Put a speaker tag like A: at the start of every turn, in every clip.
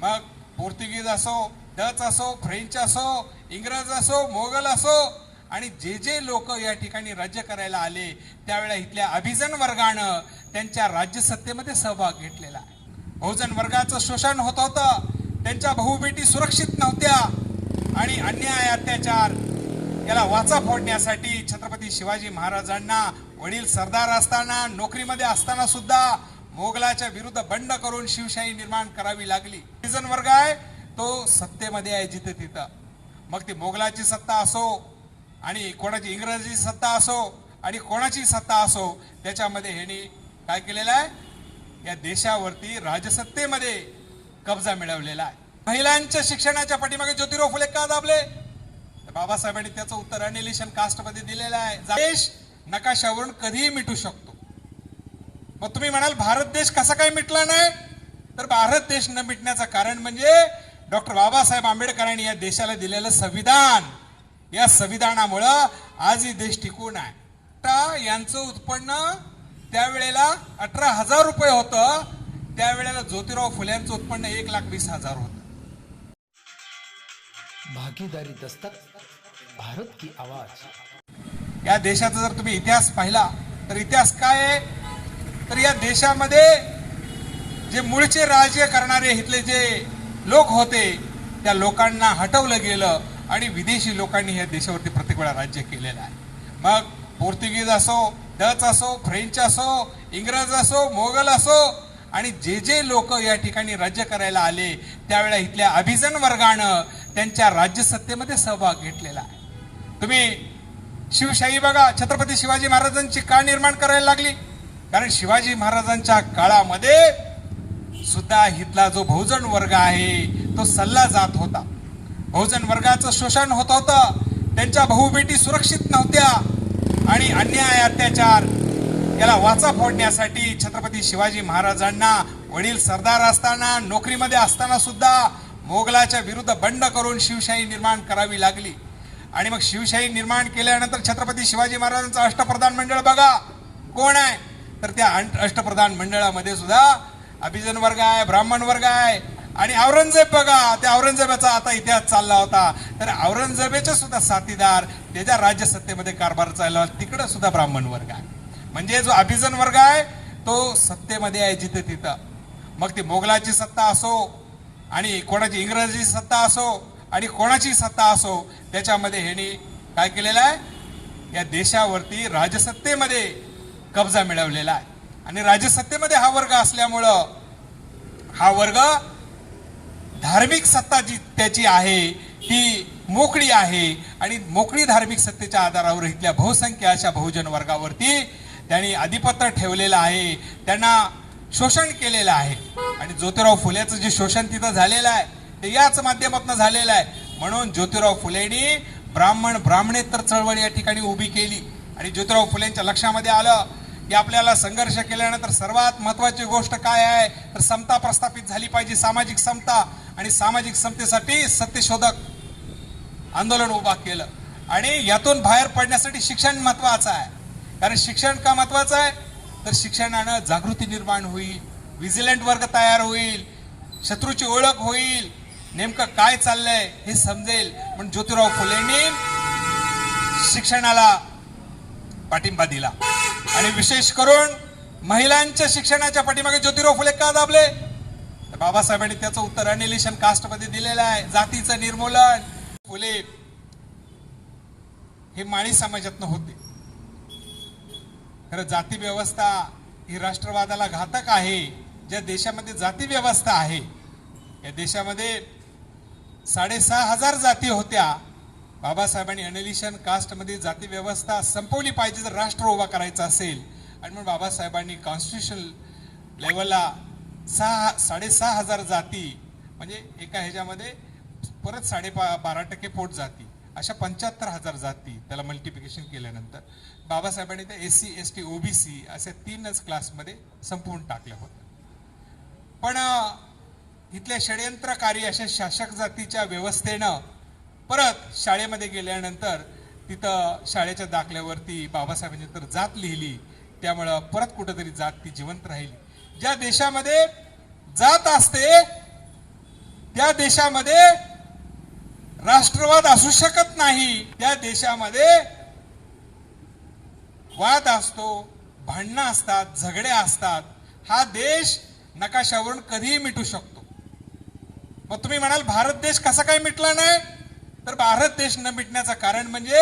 A: मग पोर्तुगीज असो डच असो फ्रेंच असो इंग्रज असो मोगल असो आणि जे जे लोक या ठिकाणी राज्य करायला आले त्यावेळेला इथल्या अभिजन वर्गानं त्यांच्या राज्यसत्तेमध्ये सहभाग घेतलेला आहे. बहुजन वर्गाचं शोषण होत होतं. त्यांच्या बहुबेटी सुरक्षित नव्हत्या. आणि अन्याय अत्याचार याला वाचा फोडण्यासाठी छत्रपती शिवाजी महाराजांना वडील सरदार असताना नोकरीमध्ये असताना सुद्धा मोगलाच्या विरुद्ध बंड करून शिवशाही निर्माण करावी लागली. सिटीजन वर्ग आहे तो सत्तेमध्ये आहे जिथे तिथं. मग ती मोगलाची सत्ता असो आणि कोणाची इंग्रजी सत्ता असो आणि कोणाची सत्ता असो त्याच्यामध्ये ह्यांनी काय केलेलं आहे? या देशावरती राजसत्तेमध्ये कब्जा मिळवलेला आहे. महिलांच्या शिक्षणाच्या पाठीमागे ज्योतिराव फुले का दाबले? तर बाबासाहेबांनी त्याचं उत्तर अनिलेशन कास्टमध्ये दिलेलं आहे. देश नकाशावरून कधीही मिटू शकतो. मग तुम्ही म्हणाल भारत देश कसा काय मिटला नाही? तर भारत देश न मिटण्याचं कारण म्हणजे डॉक्टर बाबासाहेब आंबेडकरांनी या देशाला दिलेलं संविधान. या संविधानामुळं आजही देश टिकून आहे. आता यांचं उत्पन्न त्यावेळेला अठरा हजार रुपये होतं. त्यावेळेला ज्योतिराव फुल्यांचं उत्पन्न एक लाख वीस हजार होतं.
B: भागीदारी दस्तक भारत की आवाज.
A: या देशाचा जर तुम्ही इतिहास पाहिला तर इतिहास काय आहे? तर या देशामध्ये जे मूळचे राज्य करणारे इथले जे लोक होते त्या लोकांना हटवलं गेलं आणि विदेशी लोकांनी या देशावरती प्रत्येक वेळा राज्य केलेलं आहे. मग पोर्तुगीज असो डच असो फ्रेंच असो इंग्रज असो मोगल असो आणि जे जे लोक या ठिकाणी राज्य करायला आले त्यावेळा इथल्या अभिजन वर्गानं त्यांच्या राज्यसत्तेमध्ये सहभाग घेतलेला आहे. तुम्ही शिवशाही बघा छत्रपती शिवाजी महाराजांची का निर्माण करायला लागली. कारण शिवाजी महाराजांच्या काळामध्ये सुद्धा हितला जो बहुजन वर्ग आहे तो सल्ला जात होता. बहुजन वर्गाचं शोषण होत होतं. त्यांच्या बहुबेटी सुरक्षित नव्हत्या. आणि अन्याय अत्याचार याला वाचा फोडण्यासाठी छत्रपती शिवाजी महाराजांना वडील सरदार असताना नोकरीमध्ये असताना सुद्धा मोगलाच्या विरुद्ध बंड करून शिवशाही निर्माण करावी लागली. आणि मग शिवशाही निर्माण केल्यानंतर छत्रपती शिवाजी महाराजांचं अष्टप्रधान मंडळ बघा कोण आहे? तर त्या अंट- अष्टप्रधान मंडळामध्ये सुद्धा अभिजन वर्ग आहे ब्राह्मण वर्ग आहे आणि औरंगजेब बघा त्या औरंगजेबाचा आता इतिहास चालला होता. तर औरंगजेबाचे सुद्धा साथीदार त्याच्या राज्यसत्तेमध्ये कारभार चालला होता तिकडं सुद्धा ब्राह्मण वर्ग आहे. म्हणजे जो अभिजन वर्ग आहे तो सत्तेमध्ये आहे जिथं तिथं. मग ती मोगलाची सत्ता असो आणि कोणाची इंग्रजी सत्ता असो आणि कोणाची सत्ता असो त्याच्यामध्ये ह्यांनी काय केलेलं आहे? या देशावरती राजसत्तेमध्ये कब्जा मिळवलेला आहे. आणि राजसत्तेमध्ये हा वर्ग असल्यामुळं हा वर्ग धार्मिक सत्ता जी त्याची आहे ती मोकळी आहे. आणि मोकळी धार्मिक सत्तेच्या आधारावर इथल्या बहुसंख्य अशा बहुजन वर्गावरती त्यांनी अधिपत्र ठेवलेलं आहे. त्यांना शोषण केलेलं आहे. आणि ज्योतिराव फुलेचं जे शोषण तिथं झालेलं आहे ते याच माध्यमातून झालेलं आहे. म्हणून ज्योतिराव फुलेंनी ब्राह्मण ब्राह्मणेतर चळवळ या ठिकाणी उभी केली. आणि ज्योतिराव फुलेंच्या लक्षामध्ये आलं की आपल्याला संघर्ष केल्यानंतर सर्वात महत्वाची गोष्ट काय आहे? तर समता प्रस्थापित झाली पाहिजे सामाजिक समता. आणि सामाजिक समतेसाठी सत्यशोधक आंदोलन उभा केलं. आणि यातून बाहेर पडण्यासाठी शिक्षण महत्वाचं आहे. कारण शिक्षण का महत्वाचं आहे? तर शिक्षणानं जागृती निर्माण होईल विजिलंट वर्ग तयार होईल शत्रूची ओळख होईल. नेमकं काय चाललंय हे समजेल. पण ज्योतिराव फुलेंनी शिक्षणाला पाठिंबा दिला. आणि विशेष करून महिलांच्या शिक्षणाच्या पाठीमागे ज्योतिराव फुले का दाबले? तर बाबासाहेबांनी त्याचं उत्तर अनिलेशन कास्टमध्ये दिलेलं आहे. जातीचं निर्मूलन. फुले हे माळी समाजातनं होते. खरं जाती व्यवस्था ही राष्ट्रवादाला घातक आहे. ज्या देशामध्ये जाती व्यवस्था आहे या देशामध्ये साडेसहा हजार जाती होत्या. बाबासाहेबांनी अनिलिशन कास्टमध्ये जाती व्यवस्था संपवली पाहिजे जर राष्ट्र उभा करायचा असेल. आणि मग बाबासाहेबांनी कॉन्स्टिट्युशन लेवलला सहा साडेसहा हजार जाती म्हणजे एका ह्याच्यामध्ये परत साडे बारा टक्के पोट जाती अशा पंच्याहत्तर हजार जाती त्याला मल्टिप्लिकेशन केल्यानंतर. बाबासाहेबांनी त्या S C S T O B C अशा तीनच क्लासमध्ये संपवून टाकलं होतं. पण इथल्या षडयंत्रकारी अशा शासक जातीच्या व्यवस्थेनं परत शाळेमध्ये गेल्यानंतर तिथं शाळेच्या दाखल्यावरती बाबासाहेबांनी तर जात लिहिली. त्यामुळं परत कुठंतरी जात ती जिवंत राहिली. ज्या देशामध्ये जात असते त्या देशामध्ये राष्ट्रवाद असू शकत नाही. त्या देशामध्ये वाद असतो भांडणं असतात झगडे असतात. हा देश नकाशावरून कधीही मिटू शकतो. मग तुम्ही म्हणाल भारत देश कसा काय मिटला नाही? तर भारत देश न मिटण्याचं कारण म्हणजे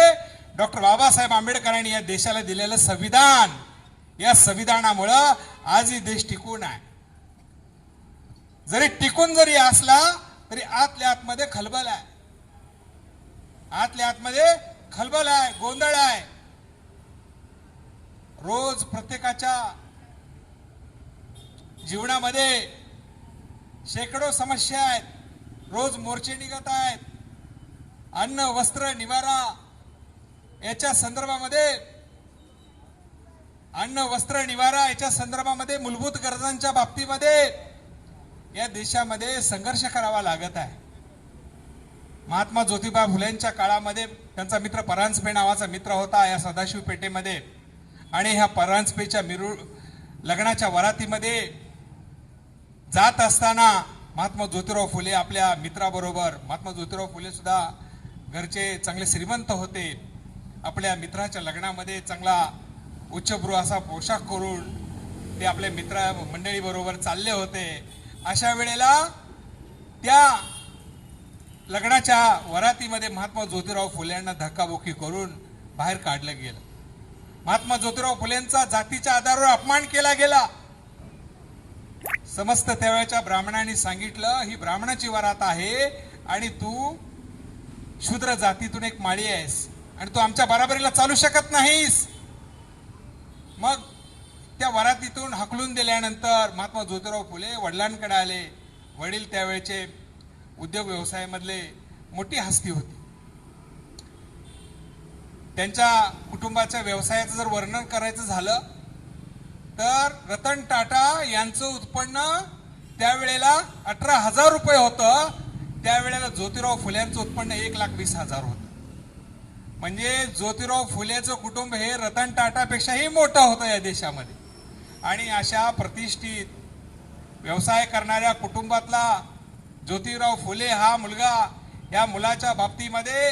A: डॉक्टर बाबासाहेब आंबेडकरांनी या देशाला दिलेलं संविधान. या संविधानामुळं आजही देश टिकून आहे. जरी टिकून जरी असला तरी आतल्या आतमध्ये खलबल आहे. आतल्या आतमध्ये खलबल आहे गोंधळ आहे. रोज प्रत्येकाच्या जीवनामध्ये शेकडो समस्या आहेत. रोज मोर्चे निघत आहेत. अन्न वस्त्र निवारा याच्या संदर्भामध्ये अन्न वस्त्र निवारा याच्या संदर्भामध्ये मूलभूत गरजांच्या बाबतीमध्ये या देशामध्ये संघर्ष करावा लागत आहे. महात्मा ज्योतिबा फुलेंच्या काळामध्ये त्यांचा मित्र परांजपे नावाचा मित्र होता या सदाशिव पेठेमध्ये आणि ह्या परांजपेच्या मिरू लग्नाच्या वरातीमध्ये जात असताना महात्मा ज्योतिराव फुले आपल्या मित्राबरोबर महात्मा ज्योतिराव फुले सुद्धा घरचे चांगले श्रीमंत होते. आपल्या मित्राच्या लग्नामध्ये चांगला उच्चभ्रू असा पोशाख करून ते आपल्या मित्र मंडळीबरोबर चालले होते. अशा वेळेला त्या लग्नाच्या वरातीमध्ये महात्मा ज्योतिराव फुले यांना धक्काबुक्की करून बाहेर काढलं गेलं. महात्मा ज्योतिराव फुलेंचा जातीच्या आधारावर अपमान केला गेला. समस्त त्यावेळेच्या ब्राह्मणांनी सांगितलं ही ब्राह्मणाची वरात आहे आणि तू शूद्र जातीतून एक माळी आहेस आणि तू आमच्या बराबरीला चालू शकत नाहीस. मग त्या वरातीतून हकलून दिल्यानंतर महात्मा ज्योतिराव फुले वडिलांकडे आले. वडील त्यावेळेचे उद्योग व्यवसायामधले मोठी हस्ती होती. त्यांच्या कुटुंबाच्या व्यवसायाचं जर वर्णन करायचं झालं तर रतन टाटा यांचं उत्पन्न त्यावेळेला अठरा हजार रुपये होतं. त्यावेळेला ज्योतिराव फुल्यांचं उत्पन्न एक लाख वीस हजार होतं. म्हणजे ज्योतिराव फुलेचं कुटुंब हे रतन टाटापेक्षाही मोठं होतं या देशामध्ये. आणि अशा प्रतिष्ठित व्यवसाय करणाऱ्या कुटुंबातला ज्योतिराव फुले हा मुलगा या मुलाच्या बाबतीमध्ये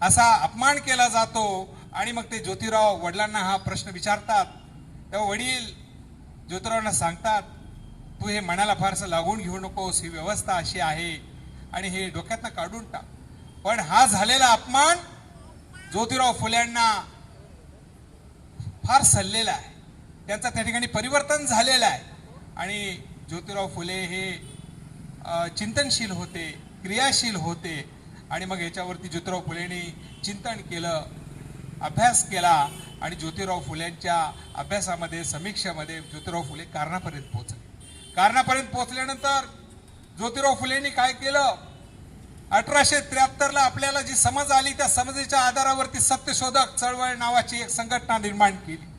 A: असा अपमान केला जातो आणि मग ते ज्योतिराव वडिलांना हा प्रश्न विचारतात. तेव्हा वडील ज्योतिरावांना सांगतात तू हे मनाला फारसं लागून घेऊ नकोस ही व्यवस्था अशी आहे. आणि हे डोक्यातनं काढून टाक. पण हा झालेला अपमान ज्योतिराव फुल्यांना फार सल्लेला आहे. त्यांचा त्या ठिकाणी परिवर्तन झालेलं आहे. आणि ज्योतिराव फुले हे चिंतनशील होते क्रियाशील होते. आणि मग याच्यावरती ज्योतिराव फुलेंनी चिंतन केलं अभ्यास केला आणि ज्योतिराव फुलेंच्या अभ्यासामध्ये समीक्षेमध्ये ज्योतिराव फुले कारणापर्यंत पोहोचले. कारणापर्यंत पोहोचल्यानंतर ज्योतिराव फुलेंनी काय केलं? अठराशे त्र्याहत्तरला आपल्याला जी समज आली त्या समजेच्या आधारावरती सत्यशोधक चळवळ नावाची एक संघटना निर्माण केली.